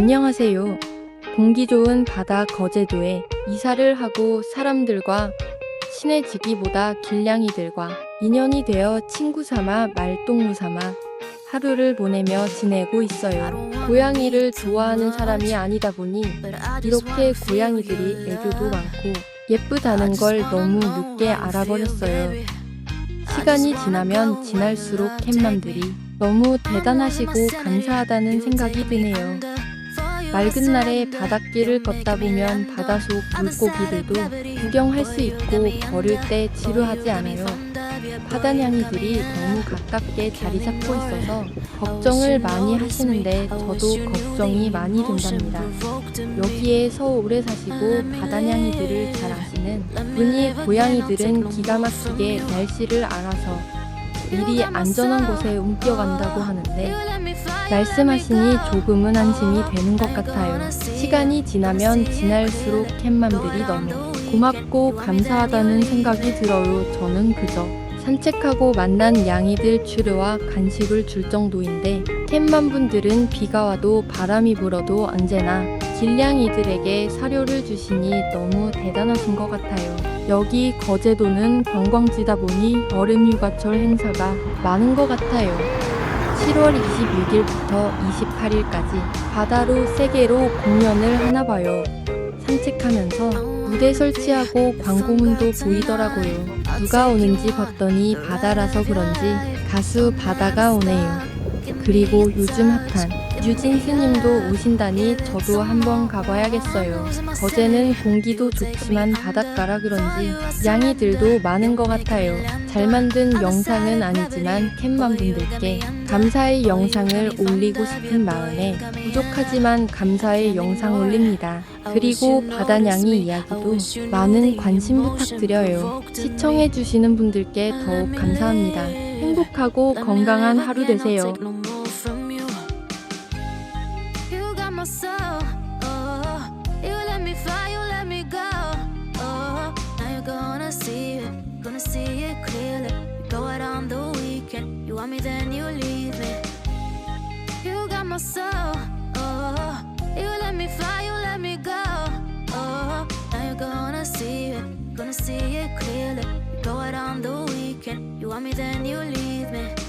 안녕하세요. 공기 좋은 바다 거제도에 이사를 하고 사람들과 친해지기보다 길냥이들과 인연이 되어 친구 삼아 말동무 삼아 하루를 보내며 지내고 있어요. 고양이를 좋아하는 사람이 아니다 보니 이렇게 고양이들이 애교도 많고 예쁘다는 걸 너무 늦게 알아버렸어요. 시간이 지나면 지날수록 캣맘들이 너무 대단하시고 감사하다는 생각이 드네요. 맑은 날에 바닷길을 걷다 보면 바다 속 물고기들도 구경할 수 있고 걸을 때 지루하지 않아요. 바다냥이들이 너무 가깝게 자리 잡고 있어서 걱정을 많이 하시는데 저도 걱정이 많이 된답니다. 여기에 서 오래 사시고 바다냥이들을 잘 아시는 분이 고양이들은 기가 막히게 날씨를 알아서 미리 안전한 곳에 옮겨간다고 하는데 말씀하시니 조금은 안심이 되는 것 같아요. 시간이 지나면 지날수록 캣맘들이 너무 고맙고 감사하다는 생각이 들어요. 저는 그저 산책하고 만난 양이들 추려와 간식을 줄 정도인데 캣맘 분들은 비가 와도 바람이 불어도 언제나 길냥이들에게 사료를 주시니 너무 대단하신 것 같아요. 여기 거제도는 관광지다 보니 여름 휴가철 행사가 많은 것 같아요. 7월 26일부터 28일까지 바다로 세계로 공연을 하나 봐요. 산책하면서 무대 설치하고 광고문도 보이더라고요. 누가 오는지 봤더니 바다라서 그런지 가수 바다가 오네요. 그리고 요즘 핫한 유진 스님도 오신다니 저도 한번 가봐야겠어요. 거제는 공기도 좋지만 바닷가라 그런지 양이들도 많은 것 같아요. 잘 만든 영상은 아니지만 캣맘 분들께 감사의 영상을 올리고 싶은 마음에 부족하지만 감사의 영상 올립니다. 그리고 바다냥이 이야기도 많은 관심 부탁드려요. 시청해주시는 분들께 더욱 감사합니다. 행복하고 건강한 하루 되세요. You got my soul. Oh, you let me fly, you let me go. me, then you leave me.